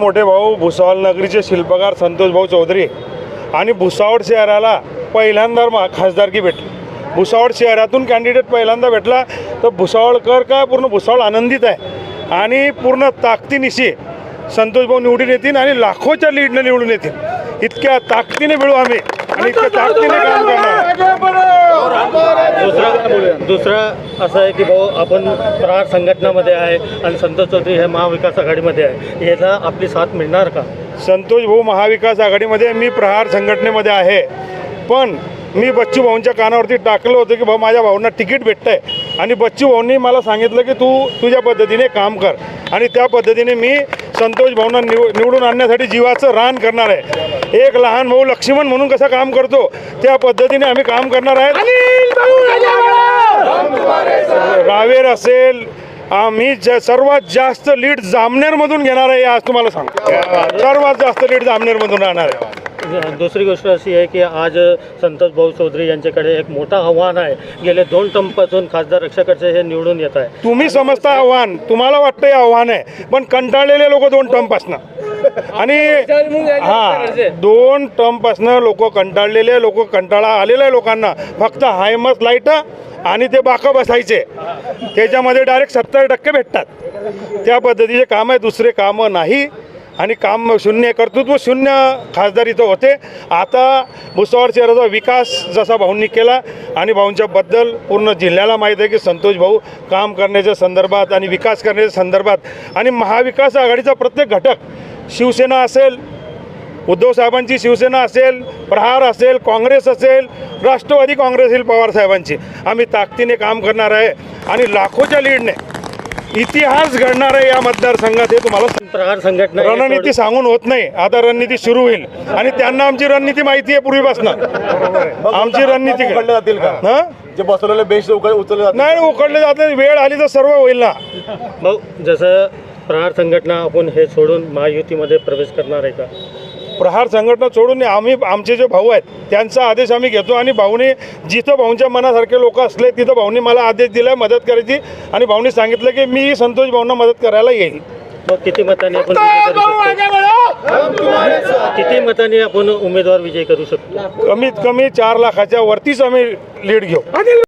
मोठे भाऊ भुसावळ नगरीचे शिल्पकार संतोष भाऊ चौधरी आणि भुसावळ शहराला पहिल्यांदा मा- खासदारकी भेटली. भुसावळ शहरातून कॅन्डिडेट पहिल्यांदा भेटला तर भुसावळकर काय पूर्ण भुसावळ आनंदित आहे. आणि पूर्ण ताकदीनिशी संतोष भाऊ निवडून येतील आणि लाखोच्या लीडनं निवडून येतील. इतक्या ताकदीने मिळू आम्ही आणि इतक्या ताकदीने काम करणार. दुसरं दुसरं असं आहे की भाऊ आपण प्रहार संघटनामध्ये आहे आणि संतोष चौधरी हे महाविकास आघाडीमध्ये आहे. याला आपली साथ मिळणार का? संतोष भाऊ महाविकास आघाडीमध्ये मी प्रहार संघटनेमध्ये आहे. पण मी बच्चू भाऊंच्या कानावरती टाकलं होतं की भाऊ माझ्या भाऊंना तिकीट भेटतंय. आणि बच्चू भाऊंनी मला सांगितलं की तू तुझ्या पद्धतीने काम कर. आणि त्या पद्धतीने मी संतोष भाऊंना निव निवडून आणण्यासाठी जीवाचं रान करणार आहे. एक लहान भाऊ लक्ष्मण म्हणून कसं काम करतो त्या पद्धतीने आम्ही काम करणार आहे रावेर असेल आम्ही ज सर्वात जास्त लीड जामनेरमधून घेणार आहे आज तुम्हाला सांगतो. सर्वात जास्त लीड जामनेरमधून राहणार आहे. दुसरी गोष्ट अशी आहे की आज संतोष भाऊ चौधरी यांच्याकडे एक मोठं आव्हान आहे. गेले दोन टर्मपासून खासदार रक्षकाचे हे निवडून येत आहे तुम्ही समजता आव्हान. तुम्हाला वाटतं हे आव्हान आहे पण कंटाळलेले लोक दोन टंपासनं आणि हा दोन टर्मपासनं लोक कंटाळलेले लोक कंटाळा आलेल्या लोकांना. फक्त हायमस लाइट आणि ते बाकं बसायचे. त्याच्यामध्ये डायरेक्ट सत्तर टक्के भेटतात. त्या पद्धतीचे काम आहे दुसरे कामं नाही. आणि काम शून्य कर्तृत्व शून्य खासदार इथं होते. आता भुसावळ शहराचा विकास जसा भाऊंनी केला आणि भाऊंच्याबद्दल पूर्ण जिल्ह्याला माहीत आहे की संतोष भाऊ काम करण्याच्या संदर्भात आणि विकास करण्याच्या संदर्भात आणि महाविकास आघाडीचा प्रत्येक घटक शिवसेना असेल उद्धव साहेबांची शिवसेना असेल प्रहार असेल काँग्रेस असेल राष्ट्रवादी काँग्रेस येईल पवारसाहेबांची आम्ही ताकदीने काम करणार आहे आणि लाखोच्या लीडने इतिहास घडणार आहे या मतदारसंघात हे तुम्हाला प्रहार संघटना रणनीती सांगून होत नाही. आता रणनीती सुरू होईल. आणि त्यांना आमची रणनीती माहिती आहे पूर्वीपासून. आमची रणनीती? उकडले जातील का? हं? जे बसवलेले बेंच उचलले नाही उकडले जाते वेळ आली तर सर्व होईल ना. भाऊ जसं प्रहार संघटना आपण हे सोडून महायुतीमध्ये प्रवेश करणार आहे का? प्रहार संघटना सोडून आम्ही आमचे जे भाऊ आहेत त्यांचा आदेश आम्ही घेतो आणि भाऊने जिथं भाऊंच्या मनासारखे लोक असले तिथं भाऊनी मला आदेश दिला मदत करायची. आणि भाऊनी सांगितलं की मी संतोष भाऊंना मदत करायला येईल. मग किती मतांनी आपण विजय करू शकतो? किती मतांनी आपण उमेदवार विजय करू शकतो? कमीत कमी चार लाखाच्या वरतीच आम्ही लीड घेऊ.